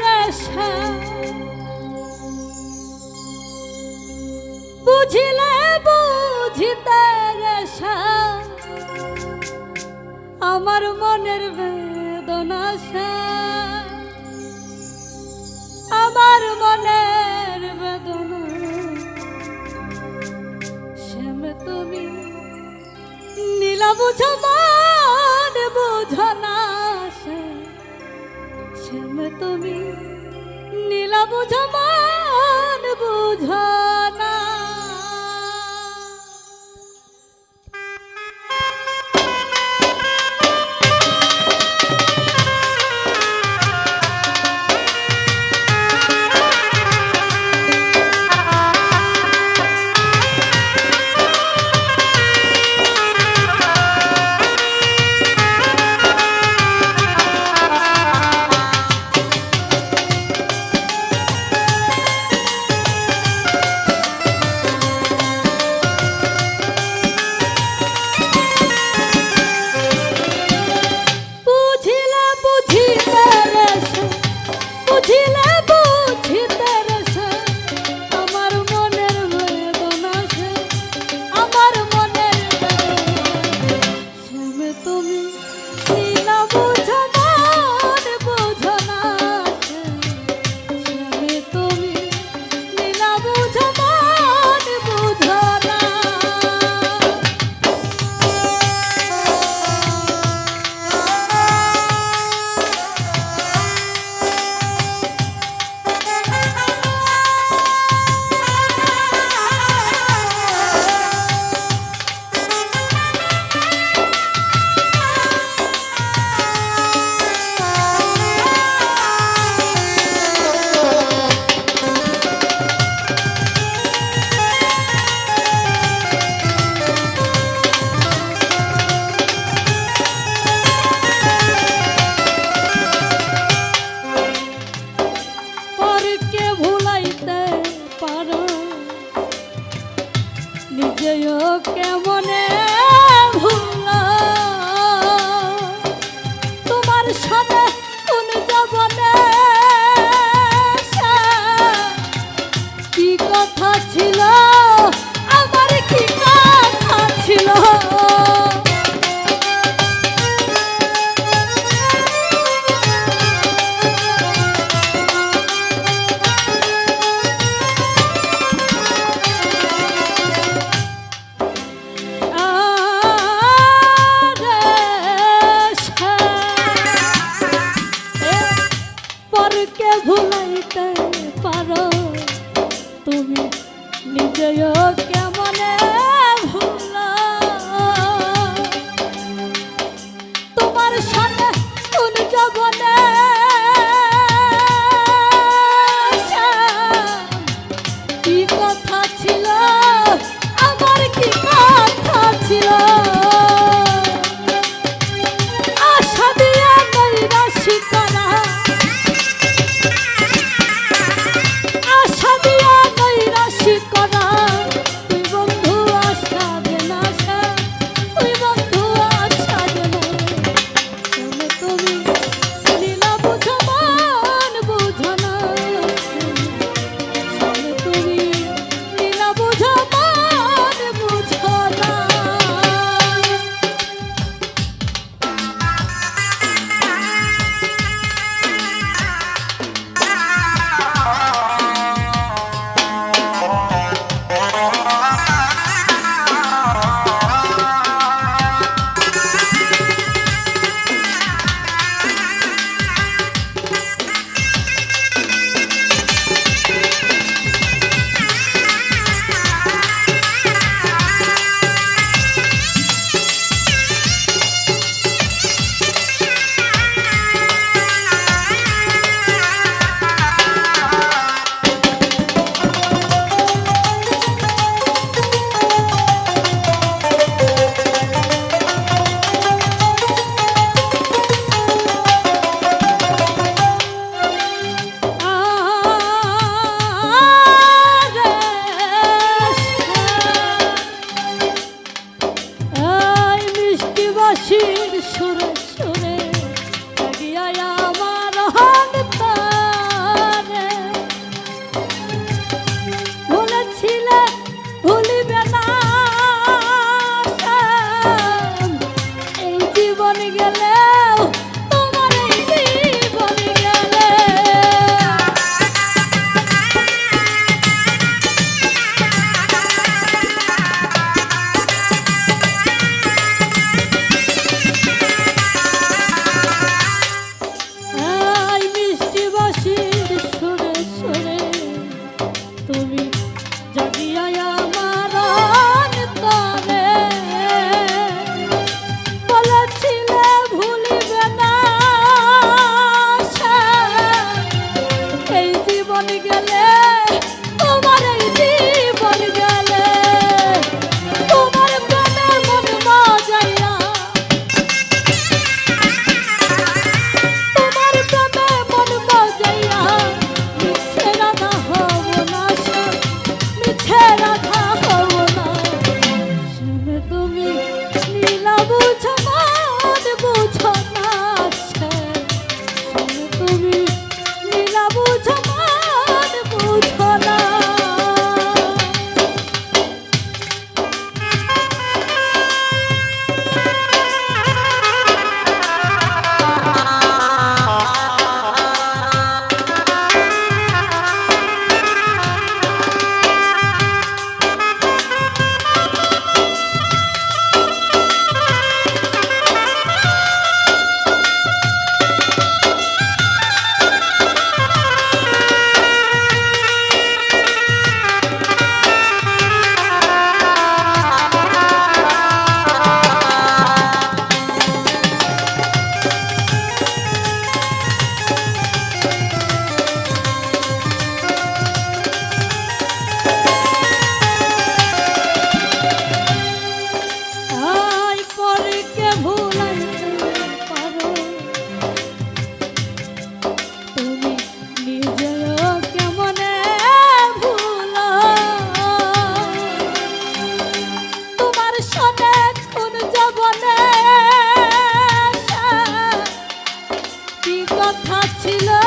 রেশা বুঝিলে বুঝিতে রেশা আমার মনের বেদনা আমার মনের বেদনা। তুমি নীলা বুঝো তুমি নীলা বুঝো পরকে ভুলাইতে পারো নিজেও কেমনে ভুলা তোমার সাথে কোন জবনে কি কথা ছিল you. ছিল